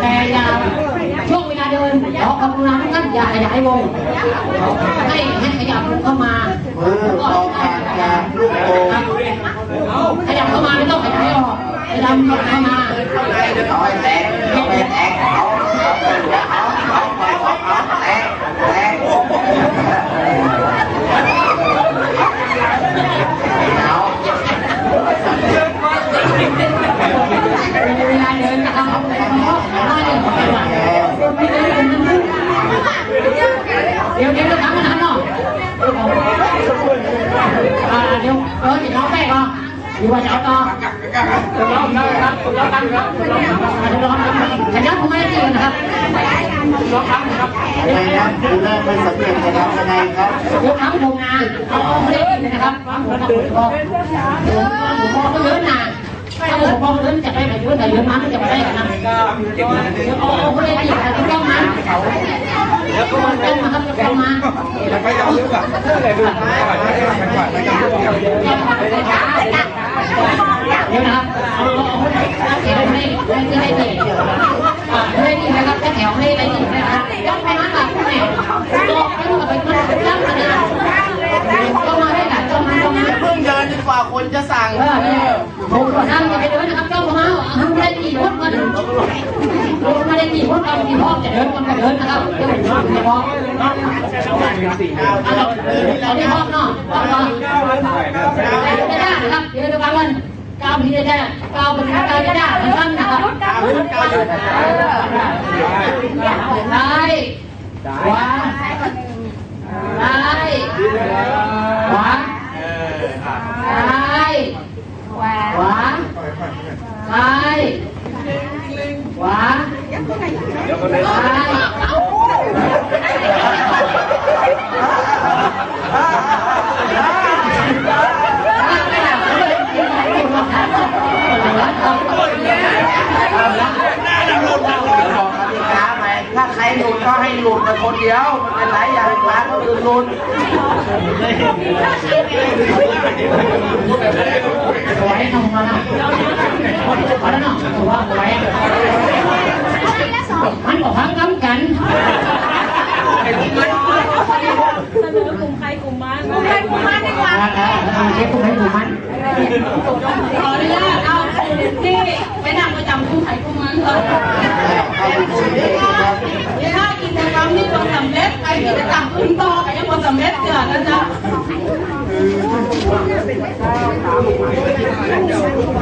แต่อย่าช่วงเวลาเดินขอกำลังท่านอย่าขยายวงให้ให้ขยับเข้ามามือออกห่างจากลูกโป่งขยับเข้ามาไม่ต้องขยายออกขยับเข้ามาเอาให้แตกเอยแตกเอาเอาไปหัวเอาเอาไปเอาเอาแตกแตกเอา เวลาเดินนะครับได้เลยเดี๋ยวเดี๋ยวทำมันทันเนาะอ่าเดี๋ยวเออเดี๋ยวน้องแป้งอะอยู่ว่าจะเอาต่อร้องครับร้องกันครับร้องครับร้องครับขยับผมไม่ได้ยินนะครับร้องครับครับอะไรนะดูแลไม่สำเร็จจะทำยังไงครับยกทั้งผมนะเอาเอาไม่ได้ยินนะครับฟังผมนะผมบอกผมบอกก็เยอะนะถ้าผมบอกเยอะจะไปไหนเยอะแต่เยอะมาไม่จะไปได้กันนะเอาเอาไม่ได้ยินแต่ต้องมาแล้วก็มันต้องมาครับต้องมาแล้วก็จะเลือ กอะไรดูก่อนก่อนก่อนแล้วก็เลือกเดี๋ยวนะครับเอาเอาเอาเดี๋ยวให้ให้ให้ดีอ่าให้ดีนะครับแถวให้ให้ดีนะครับย้อนไปนั้นแบบแหมบอนไปมันย่ำขนาดต้องมาได้กันต้องมาต้องมาเดินดีกว่าคนจะสั่งเออนี่ยผมก็นั่งจะไปเดินนะครับเจ้ามาทำได้กี่คนมาดูมาได้กี่คนกันกี่รอจะเดินกันก็เดินนะครับเดี๋ยวผ มจะบอกเอาเอาที่ห้องเนาะต้องมาไม่ได้นะครับเดี๋ยวจะฟังกันก้าวพี่ได้ก้าวเป็นก้าวไม่ได้ท่านนะครับได้าวาได้าวาได้ขวาซ้ายขวาซ้าย ถ้าใครหลุดก็ให้หลุดแต่ คนเดียวมันเป็นไรอย่าให้พาคนอื่นหลุดสวยทำมาแล้วพอแล้วเนาะถือว่าสวยมันบอกพังกำกันเสนอกลุ่มใครกลุ่มมันกลุ่มใครกลุ่มมันดีกว่าเช็คคุณให้ดูมันขออนุญาตเอาที่ไปนั่งประจำกลุ่มใครกลุ่มมันเถอะำเร็จไอ้กิจกรรมอื่นต่อก็ยังผลสำเร็จเกิดนะจ๊ะ